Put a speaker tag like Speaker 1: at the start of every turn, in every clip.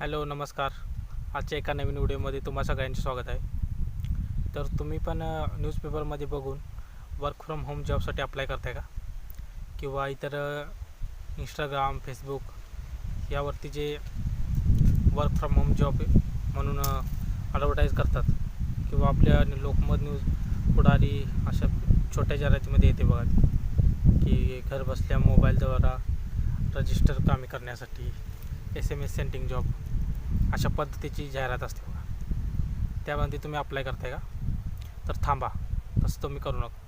Speaker 1: Hello नमस्कार. आजच्या एका नवीन व्हिडिओमध्ये तुम्हा सगळ्यांचे स्वागत आहे. तर तुम्ही पण न्यूजपेपरमध्ये बघून वर्क फ्रॉम होम जॉबसाठी अप्लाय करताय का? किंवा इतर इंस्टाग्राम फेसबुक यावरती जे वर्क फ्रॉम होम जॉब म्हणून ॲडव्हर्टाईज करतात. किंवा आपल्या लोकमत न्यूज पुढारी अशा छोट्या जाहिरातीमध्ये येते बघा की घर बसल्या मोबाईलद्वारा रजिस्टर कामे करण्यासाठी S M S sending job अशा पद्धतीची जाहिरात असते बघा. त्यामध्ये तुम्ही अप्लाय करताय का? तर थांबा. तसं तुम्ही करू नका.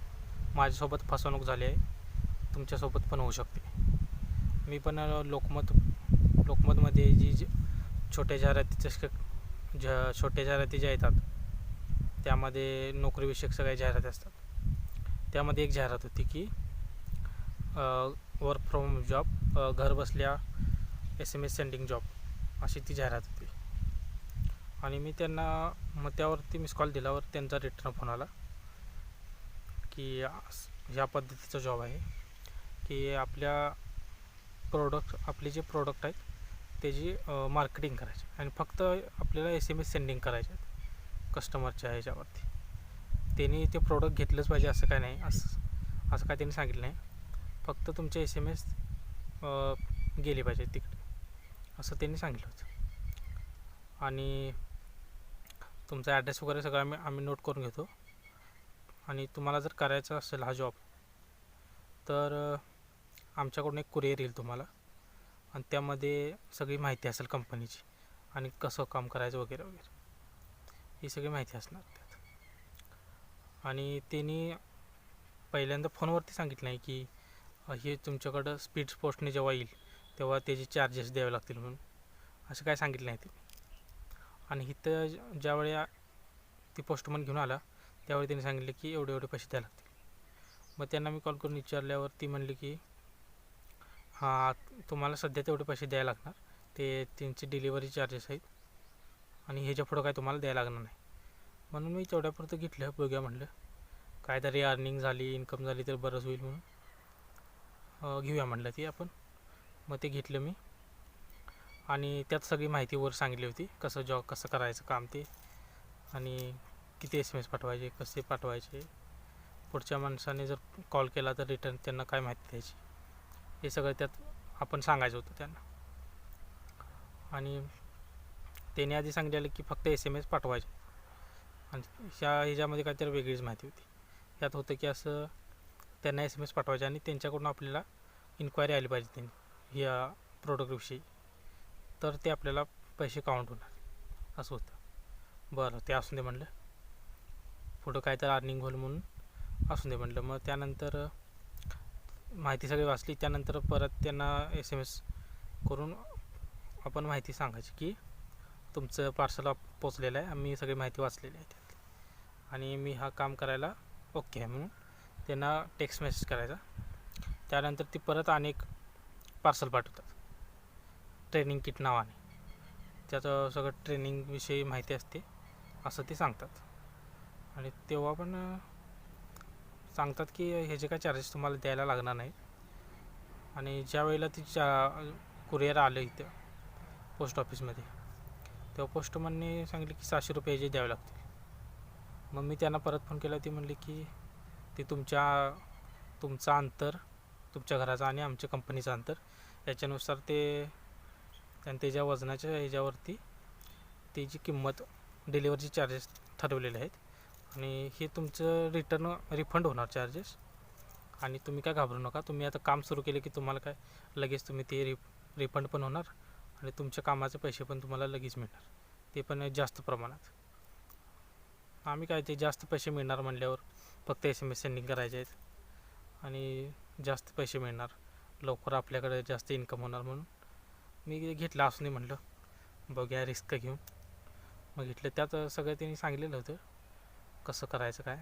Speaker 1: माझ्यासोबत फसवणूक झाली आहे. तुमच्यासोबत पण होऊ शकते. मी पण लोकमत लोकमतमध्ये जी जी छोट्या जाहिरातीच्या ज ज्या छोट्या जाहिराती ज्या येतात त्यामध्ये नोकरीविषयक सगळ्या जाहिराती असतात. त्यामध्ये एक जाहिरात होती की वर्क फ्रॉम जॉब घर बसल्या S M S sending job अशी ती जाहिरात होती. आणि मी त्यांना मग त्यावरती मिस कॉल दिल्यावर त्यांचा रिटर्न फोन आला की अस- ह्या पद्धतीचा जॉब आहे. की आपल्या प्रोडक्ट आपले जे प्रोडक्ट आहेत त्याची मार्केटिंग करायची. आणि फक्त आपल्याला एस एम एस सेंडिंग करायचे आहेत कस्टमरच्या ह्याच्यावरती. त्यांनी ते प्रोडक्ट घेतलंच पाहिजे असं काय नाही असं असं काय त्यांनी सांगितलं नाही. फक्त तुमचे एस एम एस गेले पाहिजे ती असं त्यांनी सांगितलं होतं. आणि तुमचा ॲड्रेस वगैरे सगळं आम्ही आम्ही नोट करून घेतो. आणि तुम्हाला जर करायचा असेल हा जॉब तर आमच्याकडून एक कुरिअर येईल तुम्हाला. आणि त्यामध्ये सगळी माहिती असेल कंपनीची आणि कसं काम करायचं वगैरे वगैरे. ही सगळी माहिती असणार त्यात. आणि त्यांनी पहिल्यांदा फोनवरती सांगितलं आहे की हे तुमच्याकडं स्पीड पोस्टने जेव्हा येईल तेव्हा त्याचे चार्जेस द्यावे लागतील म्हणून. असं काय सांगितलं नाही ते आणि इथं ज्यावेळी ती पोस्टमन घेऊन आला त्यावेळी त्यांनी सांगितले की एवढे एवढे पैसे द्यावे लागतील. मग त्यांना मी कॉल करून विचारल्यावर ती म्हणली की हां तुम्हाला सध्या तेवढे पैसे द्यायला लागणार. ते त्यांचे डिलिव्हरी चार्जेस आहेत. आणि ह्याच्या पुढं काय तुम्हाला द्यायला लागणार नाही. म्हणून मी तेवढ्यापुरतं घेतलं बघूया म्हणलं. काहीतरी अर्निंग झाली इन्कम झाली तर बरंच होईल म्हणून. घेऊया म्हणलं ती आपण. मग ते घेतलं मी. आणि त्यात सगळी माहिती वर सांगितली होती कसं जॉब कसं करायचं काम ते. आणि किती एस एम एस पाठवायचे कसे पाठवायचे. पुढच्या माणसाने जर कॉल केला तर रिटर्न त्यांना काय माहिती द्यायची. हे सगळं त्यात आपण सांगायचं होतं त्यांना. आणि त्याने आधी सांगितलेलं की फक्त एस एम एस पाठवायचे. आणि ह्या ह्याच्यामध्ये काहीतरी वेगळीच माहिती होती. त्यात होतं की असं त्यांना एस एम एस पाठवायचे आणि त्यांच्याकडून आपल्याला इन्क्वायरी आली पाहिजे त्यांनी. या प्रोडक्टविषयी तर ते आपल्याला पैसे काउंट होणार. असं होतं. बरं ते असून दे म्हणलं. पुढं काय तर अर्निंग होईल म्हणून असून दे म्हणलं. मग त्यानंतर माहिती सगळी वाचली. त्यानंतर परत त्यांना एस एम एस करून आपण माहिती सांगायची की तुमचं पार्सल पोचलेलं आहे. आम्ही सगळी माहिती वाचलेली आहे त्यातली. आणि मी हा काम करायला ओके आहे म्हणून त्यांना टेक्स्ट मेसेज करायचा. त्यानंतर ती परत अनेक पार्सल पाठवतात. ट्रेनिंग किट नावाने. त्याचं सगळं ट्रेनिंगविषयी माहिती असते असं ते सांगतात. आणि तेव्हा पण सांगतात की ह्याचे काय चार्जेस तुम्हाला द्यायला लागणार नाही आणि ज्या वेळेला ती चा कुरिअर आलं इथं पोस्ट ऑफिसमध्ये तेव्हा पोस्टमनने सांगितले की सहाशे रुपये ह्याचे द्यावे लागतील. मग मी त्यांना परत फोन केला ती म्हणली की ते तुमच्या तुमचं अंतर तुमच्या घराचं आणि आमच्या कंपनीचं अंतर याच्यानुसार ते त्याच्या वजनाच्या ह्याच्यावरती त्याची किंमत डिलिव्हरीचे चार्जेस ठरवलेले आहेत. आणि हे तुमचं रिटर्न रिफंड होणार चार्जेस आणि तुम्ही काय घाबरू नका. तुम्ही आता काम सुरू केले की तुम्हाला काय लगेच तुम्ही ते रि रिफंड पण होणार आणि तुमच्या कामाचे पैसे पण तुम्हाला लगेच मिळणार. ते पण जास्त प्रमाणात. आम्ही काय ते जास्त पैसे मिळणार म्हणल्यावर फक्त एस एम एस सेंडिंग करायचे आहेत. आणि जास्त पैसे मिळणार. लवकर आपल्याकडे जास्त इन्कम होणार म्हणून. मी घेतलं असून नाही म्हटलं बघूया रिस्क घेऊन. मग घेतलं त्यात सगळं त्यांनी सांगितलेलं होतं. कसं करायचं काय?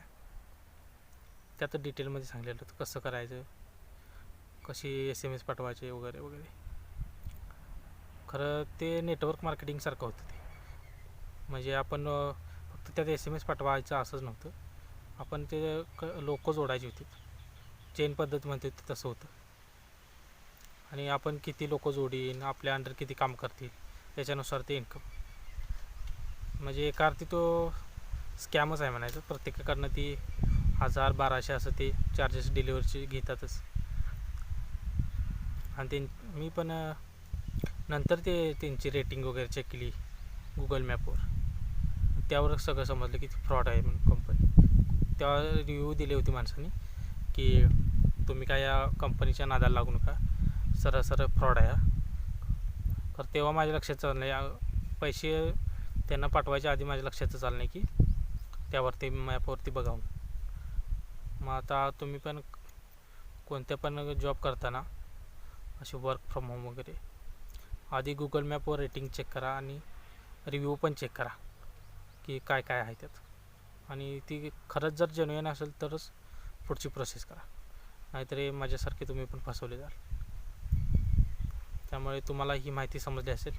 Speaker 1: त्यात डिटेलमध्ये सांगितलेलं होतं कसं करायचं? कशी एस एम एस पाठवायचे वगैरे वगैरे. खरं ते नेटवर्क मार्केटिंगसारखं होतं ते. म्हणजे आपण फक्त त्यात एस एम एस पाठवायचं असंच नव्हतं. आपण ते क लोक जोडायची होती. चेन पद्धत म्हणते ते तसं होतं. आणि आपण किती लोक जोडीन आपल्या अंडर किती काम करतील त्याच्यानुसार ते इन्कम म्हणजे एका अर्थी तो स्कॅमच आहे म्हणायचं. प्रत्येकाकडनं ती हजार बाराशे असं ते चार्जेस डिलिव्हरीचे घेतातच. आणि ते मी पण नंतर ते त्यांची रेटिंग वगैरे चेक केली गुगल मॅपवर त्यावर सगळं समजलं की फ्रॉड आहे म्हणून कंपनी त्यावर रिव्ह्यू दिली होती माणसांनी की तुम्ही काय या कंपनीच्या नादाला लागू नका. सरळ फ्रॉड आहे तर तेव्हा माझ्या लक्षात चाललं नाही. पैसे त्यांना पाठवायच्या आधी माझ्या लक्षात चाललं नाही की त्यावरती मॅपवरती बघावं मग आता तुम्ही पण कोणत्या पण जॉब करताना असे वर्क फ्रॉम होम वगैरे आधी गुगल मॅपवर रेटिंग चेक करा आणि रिव्ह्यू पण चेक करा की काय काय आहे त्यात. आणि ती खरंच जर जेन्युइन असेल तरच पुढची प्रोसेस करा. नाहीतर माझ्यासारखे तुम्ही पण फसवले जाल. त्यामुळे तुम्हाला ही माहिती समजली असेल.